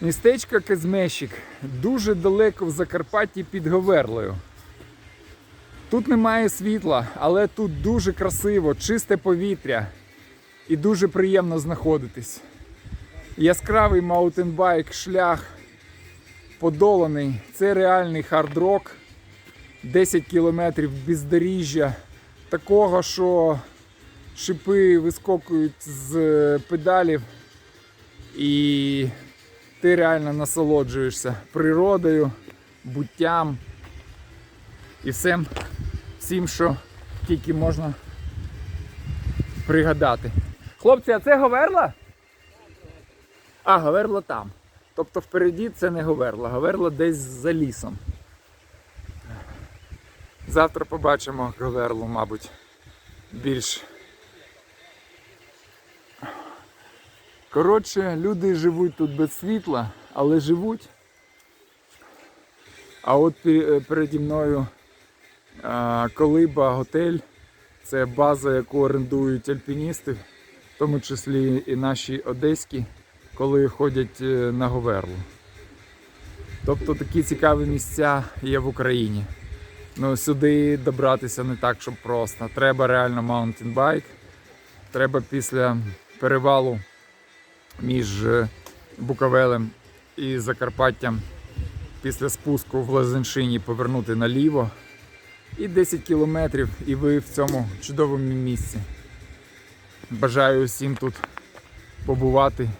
Містечко Кезмещик дуже далеко в Закарпатті під Говерлою. Тут немає світла, але тут дуже красиво, чисте повітря і дуже приємно знаходитись. Яскравий маутенбайк, шлях подоланий. Це реальний хард-рок. 10 кілометрів бездоріжжя. Такого, що шипи вискокують з педалів, і ти реально насолоджуєшся природою, буттям і всім, всім, що тільки можна пригадати. Хлопці, а це Говерла? А, Говерла там. Тобто впереді це не Говерла, Говерла десь за лісом. Завтра побачимо Говерлу, мабуть, більш. Коротше, люди живуть тут без світла, але живуть. А от переді мною Колиба готель. Це база, яку орендують альпіністи, в тому числі і наші одеські, коли ходять е, на Говерлу. Тобто такі цікаві місця є в Україні. Ну, сюди добратися не так, щоб просто. Треба реально маунтінбайк. Треба після перевалу між е, Буковелем і Закарпаттям після спуску в Лазеншині повернути наліво. І 10 кілометрів, і ви в цьому чудовому місці. Бажаю усім тут побувати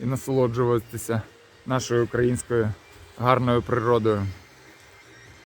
і насолоджуватися нашою українською гарною природою.